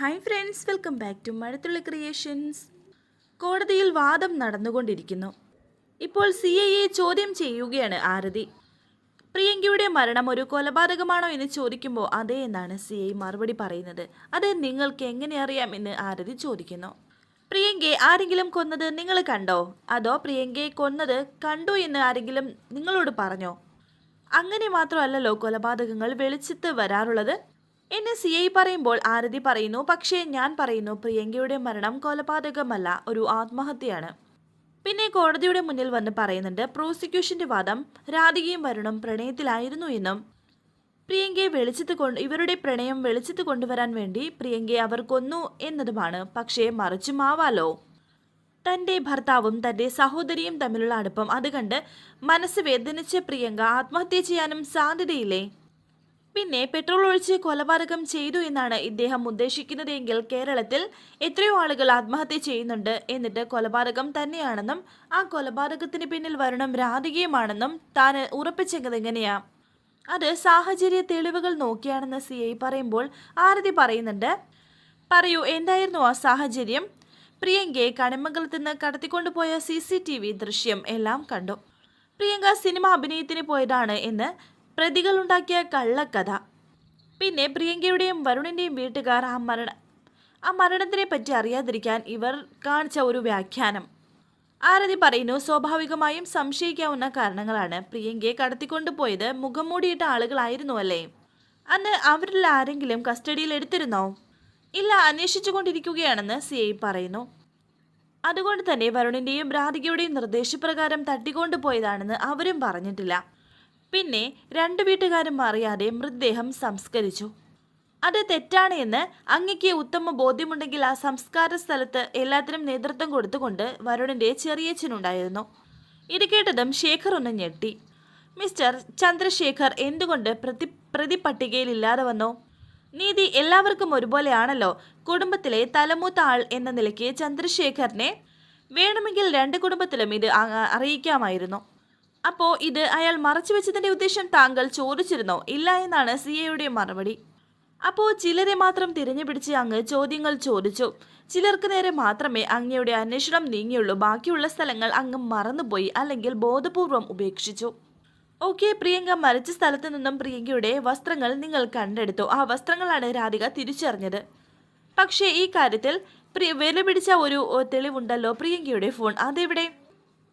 Hi friends welcome back to Mazhathulli creations കോടതിയിൽ വാദം നടന്നുകൊണ്ടിരിക്കുന്നു. ഇപ്പോൾ സി ഐ എ ചോദ്യം ചെയ്യുകയാണ് ആരതി. പ്രിയങ്കയുടെ മരണം ഒരു കൊലപാതകമാണോ എന്ന് ചോദിക്കുമ്പോൾ അതേ എന്നാണ് സി ഐ മറുപടി പറയുന്നത്. അത് നിങ്ങൾക്ക് എങ്ങനെ അറിയാം എന്ന് ആരതി ചോദിക്കുന്നു. പ്രിയങ്കയെ ആരെങ്കിലും കൊന്നത് നിങ്ങൾ കണ്ടോ? അതോ പ്രിയങ്കയെ കൊന്നത് കണ്ടു എന്ന് ആരെങ്കിലും നിങ്ങളോട് പറഞ്ഞോ? അങ്ങനെ മാത്രമല്ലല്ലോ കൊലപാതകങ്ങൾ വെളിച്ചത്ത് വരാറുള്ളത്. എന്നെ സി ഐ പറയുമ്പോൾ ആരതി പറയുന്നു പക്ഷേ ഞാൻ പറയുന്നു പ്രിയങ്കയുടെ മരണം കൊലപാതകമല്ല ഒരു ആത്മഹത്യയാണ്. പിന്നെ കോടതിയുടെ മുന്നിൽ വന്ന് പറയുന്നുണ്ട് പ്രോസിക്യൂഷന്റെ വാദം രാധികയും വരുണും പ്രണയത്തിലായിരുന്നു എന്നും. പ്രിയങ്കയെ വെളിച്ചത്ത് കൊണ്ട് ഇവരുടെ പ്രണയം വെളിച്ചത്ത് കൊണ്ടുവരാൻ വേണ്ടി പ്രിയങ്കയെ അവർ കൊന്നു എന്നതുമാണ് പക്ഷേ മറിച്ചുമാവാലോ തന്റെ ഭർത്താവും തന്റെ സഹോദരിയും തമ്മിലുള്ള അടുപ്പം അത് കണ്ട് മനസ്സ് വേദനിച്ച പ്രിയങ്ക ആത്മഹത്യ ചെയ്യാനും സാധ്യതയില്ലേ? പിന്നെ പെട്രോൾ ഒഴിച്ച് കൊലപാതകം ചെയ്തു എന്നാണ് ഇദ്ദേഹം ഉദ്ദേശിക്കുന്നതെങ്കിൽ കേരളത്തിൽ എത്രയോ ആളുകൾ ആത്മഹത്യ ചെയ്യുന്നുണ്ട് എന്നിട്ട് കൊലപാതകം തന്നെയാണെന്നും ആ കൊലപാതകത്തിന് പിന്നിൽ വരണം രാധികയുമാണെന്നും താൻ ഉറപ്പിച്ചത് എങ്ങനെയാ? അത് സാഹചര്യ തെളിവുകൾ നോക്കിയാണെന്ന് സി ഐ പറയുമ്പോൾ ആരതി പറയുന്നുണ്ട്. പറയൂ എന്തായിരുന്നു ആ സാഹചര്യം? പ്രിയങ്കയെ കണിമംഗലത്ത് നിന്ന് കടത്തിക്കൊണ്ടുപോയ സി സി ടി വി ദൃശ്യം എല്ലാം കണ്ടു. പ്രിയങ്ക സിനിമ അഭിനയത്തിന് പോയതാണ് എന്ന് പ്രതികളുണ്ടാക്കിയ കള്ളക്കഥ. പിന്നെ പ്രിയങ്കയുടെയും വരുണിന്റെയും വീട്ടുകാർ ആ മരണ ആ മരണത്തിനെ പറ്റി അറിയാതിരിക്കാൻ ഇവർ കാണിച്ച ഒരു വ്യാഖ്യാനം. ആരതി പറയുന്നു സ്വാഭാവികമായും സംശയിക്കാവുന്ന കാരണങ്ങളാണ് പ്രിയങ്കയെ കടത്തിക്കൊണ്ടുപോയത് മുഖം മൂടിയിട്ട ആളുകളായിരുന്നു അല്ലേ? അന്ന് അവരിൽ ആരെങ്കിലും കസ്റ്റഡിയിൽ എടുത്തിരുന്നോ? ഇല്ല അന്വേഷിച്ചു കൊണ്ടിരിക്കുകയാണെന്ന് സി ഐ പറയുന്നു. അതുകൊണ്ട് തന്നെ വരുണിന്റെയും രാധികയുടെയും നിർദ്ദേശപ്രകാരം തട്ടിക്കൊണ്ടുപോയതാണെന്ന് അവരും പറഞ്ഞിട്ടില്ല. പിന്നെ രണ്ടു വീട്ടുകാരും അറിയാതെ മൃതദേഹം സംസ്കരിച്ചു. അത് തെറ്റാണ് എന്ന് അങ്ങയ്ക്ക് ഉത്തമ ബോധ്യമുണ്ടെങ്കിൽ ആ സംസ്കാര സ്ഥലത്ത് എല്ലാത്തിനും നേതൃത്വം കൊടുത്തുകൊണ്ട് വരുണിന്റെ ചെറിയച്ഛനുണ്ടായിരുന്നു ഇത് കേട്ടതും ശേഖർ ഒന്ന് ഞെട്ടി. മിസ്റ്റർ ചന്ദ്രശേഖർ എന്തുകൊണ്ട് പ്രതി പ്രതി പട്ടികയിൽ ഇല്ലാതെ വന്നോ? നീതി എല്ലാവർക്കും ഒരുപോലെയാണല്ലോ. കുടുംബത്തിലെ തലമൂത്ത ആൾ എന്ന നിലയ്ക്ക് ചന്ദ്രശേഖറിനെ വേണമെങ്കിൽ രണ്ട് കുടുംബത്തിലും ഇത് അറിയിക്കാമായിരുന്നു. അപ്പോൾ ഇത് അയാൾ മറച്ചു വെച്ചതിന്റെ ഉദ്ദേശം താങ്കൾ ചോദിച്ചിരുന്നോ? ഇല്ല എന്നാണ് സി എയുടെ മറുപടി. അപ്പോ ചിലരെ മാത്രം തിരഞ്ഞു പിടിച്ച് അങ്ങ് ചോദ്യങ്ങൾ ചോദിച്ചു. ചിലർക്ക് നേരെ മാത്രമേ അങ്ങയുടെ അന്വേഷണം നീങ്ങിയുള്ളൂ. ബാക്കിയുള്ള സ്ഥലങ്ങൾ അങ്ങ് മറന്നുപോയി അല്ലെങ്കിൽ ബോധപൂർവം ഉപേക്ഷിച്ചു. ഓക്കെ പ്രിയങ്ക മരിച്ച സ്ഥലത്ത് നിന്നും പ്രിയങ്കയുടെ വസ്ത്രങ്ങൾ നിങ്ങൾ കണ്ടെടുത്തു. ആ വസ്ത്രങ്ങളാണ് രാധിക തിരിച്ചറിഞ്ഞത്. പക്ഷേ ഈ കാര്യത്തിൽ പ്രിയ വില പിടിച്ച ഒരു തെളിവുണ്ടല്ലോ പ്രിയങ്കയുടെ ഫോൺ. അതെവിടെ?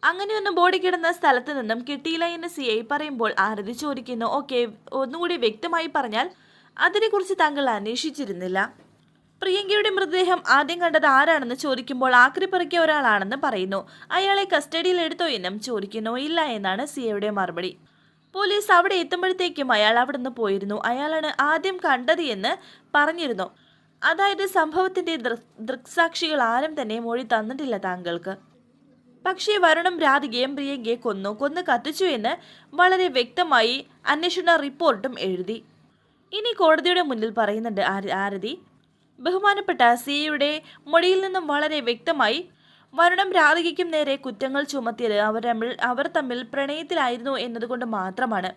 അങ്ങനെയൊന്നും ബോഡി കിടന്ന സ്ഥലത്ത് നിന്നും കിട്ടിയില്ല എന്ന് സി ഐ പറയുമ്പോൾ ആരതി ചോദിക്കുന്നു ഓക്കെ ഒന്നുകൂടി വ്യക്തമായി പറഞ്ഞാൽ അതിനെക്കുറിച്ച് താങ്കൾ അന്വേഷിച്ചിരുന്നില്ല. പ്രിയങ്കയുടെ മൃതദേഹം ആദ്യം കണ്ടത് ആരാണെന്ന് ചോദിക്കുമ്പോൾ ആക്രി പെറുക്കിയ ഒരാളാണെന്ന് പറയുന്നു. അയാളെ കസ്റ്റഡിയിൽ എടുത്തോ എന്നും ചോദിക്കുന്നു. ഇല്ല എന്നാണ് സി ഐയുടെ മറുപടി. പോലീസ് അവിടെ എത്തുമ്പോഴത്തേക്കും അയാൾ അവിടുന്ന് പോയിരുന്നു. അയാളാണ് ആദ്യം കണ്ടത് എന്ന് പറഞ്ഞിരുന്നു. അതായത് സംഭവത്തിന്റെ ദൃക്സാക്ഷികൾ ആരും തന്നെ മൊഴി തന്നിട്ടില്ല താങ്കൾക്ക്. പക്ഷേ വരുണും രാധികയും പ്രിയങ്കയെ കൊന്നു. കൊന്നു കത്തിച്ചു എന്ന് വളരെ വ്യക്തമായി അന്വേഷണ റിപ്പോർട്ടും എഴുതി. ഇനി കോടതിയുടെ മുന്നിൽ പറയുന്നുണ്ട് ആരതി. ബഹുമാനപ്പെട്ട സിയുടെ മൊഴിയിൽ നിന്നും വളരെ വ്യക്തമായി വരുണം രാധികയ്ക്കും നേരെ കുറ്റങ്ങൾ ചുമത്തിയത് അവർ തമ്മിൽ അവർ തമ്മിൽ പ്രണയത്തിലായിരുന്നു എന്നതുകൊണ്ട് മാത്രമാണ്.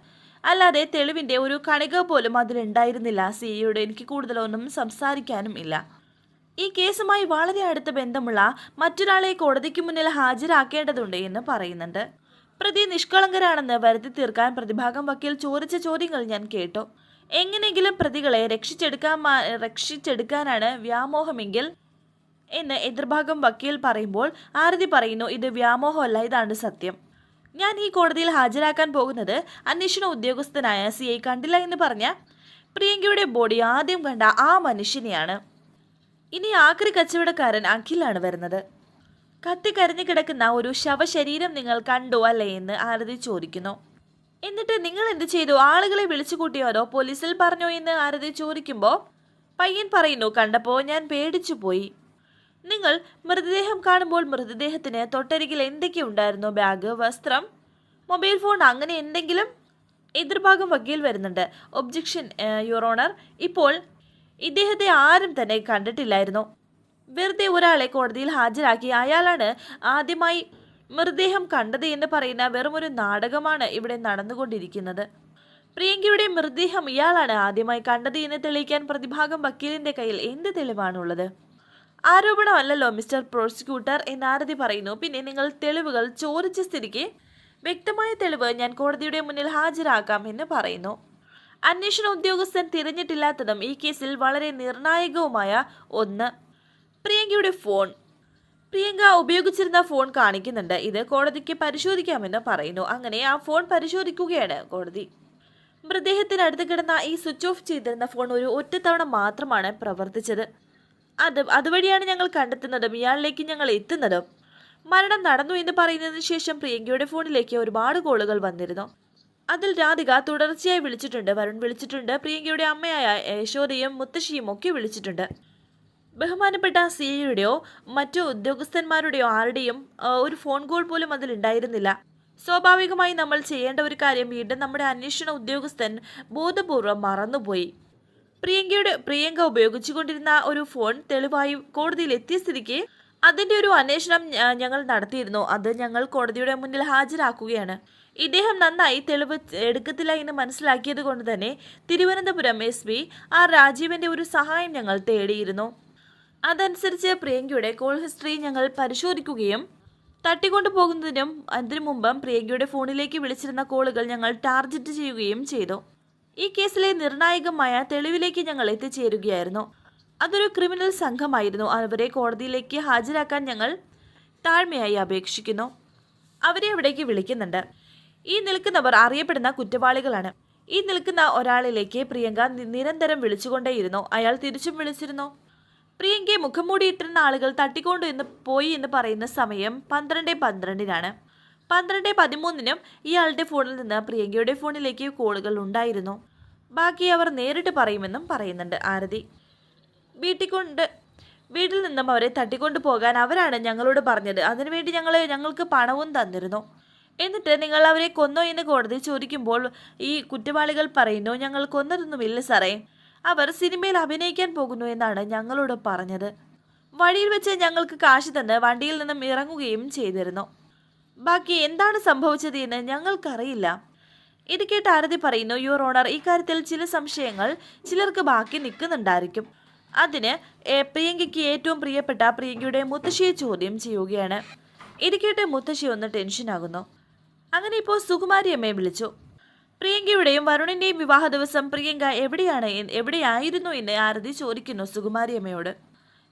അല്ലാതെ തെളിവിന്റെ ഒരു കണിക പോലും അതിലുണ്ടായിരുന്നില്ല. സിയുടെ എനിക്ക് കൂടുതലൊന്നും സംസാരിക്കാനും ഇല്ല. ഈ കേസുമായി വളരെ അടുത്ത ബന്ധമുള്ള മറ്റൊരാളെ കോടതിക്ക് മുന്നിൽ ഹാജരാക്കേണ്ടതുണ്ട് എന്ന് പറയുന്നുണ്ട്. പ്രതി നിഷ്കളങ്കരാണെന്ന് വരുത്തി തീർക്കാൻ പ്രതിഭാഗം വക്കീൽ ചോദിച്ച ചോദ്യങ്ങൾ ഞാൻ കേട്ടു. എങ്ങനെയെങ്കിലും പ്രതികളെ രക്ഷിച്ചെടുക്കാൻ രക്ഷിച്ചെടുക്കാനാണ് വ്യാമോഹമെങ്കിൽ എന്ന് എതിർഭാഗം വക്കീൽ പറയുമ്പോൾ ആരതി പറയുന്നു ഇത് വ്യാമോഹമല്ല ഇതാണ് സത്യം. ഞാൻ ഈ കോടതിയിൽ ഹാജരാക്കാൻ പോകുന്നത് അന്വേഷണ ഉദ്യോഗസ്ഥനായ സി ഐ കണ്ടില്ല എന്ന് പറഞ്ഞ പ്രിയങ്കയുടെ ബോഡി ആദ്യം കണ്ട ആ മനുഷ്യനെയാണ്. ഇനി ആക്രി കച്ചവടക്കാരൻ അഖിലാണ് വരുന്നത്. കത്തി കരഞ്ഞു കിടക്കുന്ന ഒരു ശവശരീരം നിങ്ങൾ കണ്ടു അല്ലേ എന്ന് ആരതി ചോദിക്കുന്നു. എന്നിട്ട് നിങ്ങൾ എന്ത് ചെയ്തു? ആളുകളെ വിളിച്ചു കൂട്ടിയോരോ പോലീസിൽ പറഞ്ഞോ എന്ന് ആരതി ചോദിക്കുമ്പോൾ പയ്യൻ പറയുന്നു കണ്ടപ്പോൾ ഞാൻ പേടിച്ചു പോയി. നിങ്ങൾ മൃതദേഹം കാണുമ്പോൾ മൃതദേഹത്തിന് തൊട്ടരികിൽ എന്തൊക്കെ ഉണ്ടായിരുന്നു? ബാഗ് വസ്ത്രം മൊബൈൽ ഫോൺ അങ്ങനെ എന്തെങ്കിലും? എതിർഭാഗം വക്കീൽ വരുന്നുണ്ട്. ഒബ്ജക്ഷൻ യുവർ ഓണർ ഇപ്പോൾ ഇദ്ദേഹത്തെ ആരും തന്നെ കണ്ടിട്ടില്ലായിരുന്നു. വെറുതെ ഒരാളെ കോടതിയിൽ ഹാജരാക്കി അയാളാണ് ആദ്യമായി മൃതദേഹം കണ്ടത് എന്ന് പറയുന്ന വെറുമൊരു നാടകമാണ് ഇവിടെ നടന്നുകൊണ്ടിരിക്കുന്നത്. പ്രിയങ്കയുടെ മൃതദേഹം ഇയാളാണ് ആദ്യമായി കണ്ടത് എന്ന് തെളിയിക്കാൻ പ്രതിഭാഗം വക്കീലിന്റെ കയ്യിൽ എന്ത് തെളിവാണുള്ളത്? ആരോപണമല്ലല്ലോ മിസ്റ്റർ പ്രോസിക്യൂട്ടർ എന്ന് ആരതി പറയുന്നു. പിന്നെ നിങ്ങൾ തെളിവുകൾ ചോദിച്ച സ്ഥിതിക്ക് വ്യക്തമായ തെളിവ് ഞാൻ കോടതിയുടെ മുന്നിൽ ഹാജരാക്കാം എന്ന് പറയുന്നു. അന്വേഷണ ഉദ്യോഗസ്ഥൻ തിരഞ്ഞിട്ടില്ലാത്തതും ഈ കേസിൽ വളരെ നിർണായകവുമായ ഒന്ന്. പ്രിയങ്കയുടെ ഫോൺ. പ്രിയങ്ക ഉപയോഗിച്ചിരുന്ന ഫോൺ കാണിക്കുന്നുണ്ട്. ഇത് കോടതിക്ക് പരിശോധിക്കാമെന്ന് പറയുന്നു. അങ്ങനെ ആ ഫോൺ പരിശോധിക്കുകയാണ് കോടതി. മൃതദേഹത്തിനടുത്ത് കിടന്ന ഈ സ്വിച്ച് ഓഫ് ചെയ്തിരുന്ന ഫോൺ ഒരു ഒറ്റത്തവണ മാത്രമാണ് പ്രവർത്തിച്ചത്. അത് അതുവഴിയാണ് ഞങ്ങൾ കണ്ടെത്തുന്നതും ഇയാളിലേക്ക് ഞങ്ങൾ എത്തുന്നതും. മരണം നടന്നു എന്ന് പറയുന്നതിന് ശേഷം പ്രിയങ്കയുടെ ഫോണിലേക്ക് ഒരുപാട് കോളുകൾ വന്നിരുന്നു. അതിൽ രാധിക തുടർച്ചയായി വിളിച്ചിട്ടുണ്ട്. വരുൺ വിളിച്ചിട്ടുണ്ട്. പ്രിയങ്കയുടെ അമ്മയായ യശോദയും മുത്തശ്ശിയും ഒക്കെ വിളിച്ചിട്ടുണ്ട്. ബഹുമാനപ്പെട്ട സിഐയുടെയോ മറ്റു ഉദ്യോഗസ്ഥന്മാരുടെയോ ആരുടെയും ഒരു ഫോൺ കോൾ പോലും അതിലുണ്ടായിരുന്നില്ല സ്വാഭാവികമായി നമ്മൾ ചെയ്യേണ്ട ഒരു കാര്യം വീണ്ടും നമ്മുടെ അന്വേഷണ ഉദ്യോഗസ്ഥൻ ബോധപൂർവം മറന്നുപോയി. പ്രിയങ്കയുടെ പ്രിയങ്ക ഉപയോഗിച്ചുകൊണ്ടിരുന്ന ഒരു ഫോൺ തെളിവായി കോടതിയിൽ എത്തിയ സ്ഥിതിക്ക് അതിന്റെ ഒരു അന്വേഷണം ഞങ്ങൾ നടത്തിയിരുന്നു. അത് ഞങ്ങൾ കോടതിയുടെ മുന്നിൽ ഹാജരാക്കുകയാണ്. ഇദ്ദേഹം നന്നായി തെളിവ് എടുക്കത്തില്ല എന്ന് മനസ്സിലാക്കിയത് കൊണ്ട് തന്നെ തിരുവനന്തപുരം എസ് പി ആർ രാജീവന്റെ ഒരു സഹായം ഞങ്ങൾ തേടിയിരുന്നു. അതനുസരിച്ച് പ്രിയങ്കയുടെ കോൾ ഹിസ്റ്ററി ഞങ്ങൾ പരിശോധിക്കുകയും തട്ടിക്കൊണ്ടു പോകുന്നതിനും അതിനു മുമ്പും പ്രിയങ്കയുടെ ഫോണിലേക്ക് വിളിച്ചിരുന്ന കോളുകൾ ഞങ്ങൾ ടാർഗറ്റ് ചെയ്യുകയും ചെയ്തു. ഈ കേസിലെ നിർണായകമായ തെളിവിലേക്ക് ഞങ്ങൾ എത്തിച്ചേരുകയായിരുന്നു. അതൊരു ക്രിമിനൽ സംഘമായിരുന്നു. അവരെ കോടതിയിലേക്ക് ഹാജരാക്കാൻ ഞങ്ങൾ താഴ്മയായി അപേക്ഷിക്കുന്നു. അവരെ അവിടേക്ക് വിളിക്കുന്നുണ്ട്. ഈ നിൽക്കുന്നവർ അറിയപ്പെടുന്ന കുറ്റവാളികളാണ്. ഈ നിൽക്കുന്ന ഒരാളിലേക്ക് പ്രിയങ്ക നിരന്തരം വിളിച്ചുകൊണ്ടേയിരുന്നു. അയാൾ തിരിച്ചും വിളിച്ചിരുന്നു. പ്രിയങ്കയെ മുഖം മൂടിയിട്ടിരുന്ന ആളുകൾ തട്ടിക്കൊണ്ടു എന്ന് പോയി എന്ന് പറയുന്ന സമയം പന്ത്രണ്ട് പന്ത്രണ്ടിനാണ്. പന്ത്രണ്ട് പതിമൂന്നിനും ഇയാളുടെ ഫോണിൽ നിന്ന് പ്രിയങ്കയുടെ ഫോണിലേക്ക് കോളുകൾ ഉണ്ടായിരുന്നു. ബാക്കി അവർ നേരിട്ട് പറയുമെന്നും പറയുന്നുണ്ട് ആരതി. വീട്ടിൽ കൊണ്ട് വീട്ടിൽ നിന്നും അവരെ തട്ടിക്കൊണ്ടു പോകാൻ അവരാണ് ഞങ്ങളോട് പറഞ്ഞത്. അതിനുവേണ്ടി ഞങ്ങൾ ഞങ്ങൾക്ക് പണവും തന്നിരുന്നു. എന്നിട്ട് നിങ്ങൾ അവരെ കൊന്നോ എന്ന് കോടതി ചോദിക്കുമ്പോൾ ഈ കുറ്റവാളികൾ പറയുന്നു ഞങ്ങൾ കൊന്നതൊന്നുമില്ല സാറേ. അവർ സിനിമയിൽ അഭിനയിക്കാൻ പോകുന്നു എന്നാണ് ഞങ്ങളോട് പറഞ്ഞത്. വഴിയിൽ വെച്ച് ഞങ്ങൾക്ക് കാശ് തന്ന് വണ്ടിയിൽ നിന്നും ഇറങ്ങുകയും ചെയ്തിരുന്നു. ബാക്കി എന്താണ് സംഭവിച്ചത് എന്ന് ഞങ്ങൾക്കറിയില്ല. ഇത് കേട്ട് ആരതി പറയുന്നു യുവർ ഓണർ ഇക്കാര്യത്തിൽ ചില സംശയങ്ങൾ ചിലർക്ക് ബാക്കി നിൽക്കുന്നുണ്ടായിരിക്കും. അതിന് പ്രിയങ്കയ്ക്ക് ഏറ്റവും പ്രിയപ്പെട്ട പ്രിയങ്കയുടെ മുത്തശ്ശിയെ ചോദ്യം ചെയ്യുകയാണ്. ഇത് കേട്ട് മുത്തശ്ശി ഒന്ന് ടെൻഷനാകുന്നു. അങ്ങനെ ഇപ്പോൾ സുകുമാരി അമ്മയെ വിളിച്ചു. പ്രിയങ്കയുടെയും വരുണിന്റെയും വിവാഹ ദിവസം പ്രിയങ്ക എവിടെയാണ് എവിടെയായിരുന്നു എന്ന് ആരതി ചോദിക്കുന്നു സുകുമാരി അമ്മയോട്.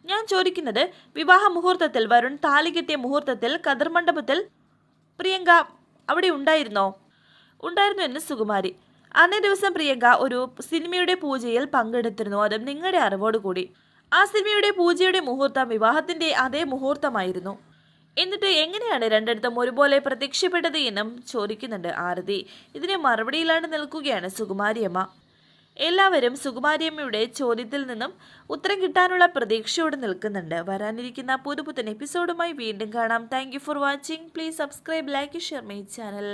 ഞാൻ ചോദിക്കുന്നത് വിവാഹ മുഹൂർത്തത്തിൽ വരുൺ താലി കെട്ടിയ മുഹൂർത്തത്തിൽ കതിർ മണ്ഡപത്തിൽ പ്രിയങ്ക അവിടെ ഉണ്ടായിരുന്നോ? ഉണ്ടായിരുന്നു എന്ന് സുകുമാരി. അന്നേ ദിവസം പ്രിയങ്ക ഒരു സിനിമയുടെ പൂജയിൽ പങ്കെടുത്തിരുന്നു. അതും നിങ്ങളുടെ അറിവോടുകൂടി. ആ സിനിമയുടെ പൂജയുടെ മുഹൂർത്തം വിവാഹത്തിന്റെ അതേ മുഹൂർത്തമായിരുന്നു. എന്നിട്ട് എങ്ങനെയാണ് രണ്ടിടത്തും ഒരുപോലെ പ്രത്യക്ഷപ്പെട്ടത് എന്നും ചോദിക്കുന്നുണ്ട് ആരതി. ഇതിന് മറുപടിയിലാണ് നിൽക്കുകയാണ് സുകുമാരിയമ്മ എല്ലാവരും സുകുമാരിയമ്മയുടെ ചോദ്യത്തിൽ നിന്നും ഉത്തരം കിട്ടാനുള്ള പ്രതീക്ഷയോടെ നിൽക്കുന്നുണ്ട്. വരാനിരിക്കുന്ന പുതുപുത്തൻ എപ്പിസോഡുമായി വീണ്ടും കാണാം. Thank for watching please subscribe like share my channel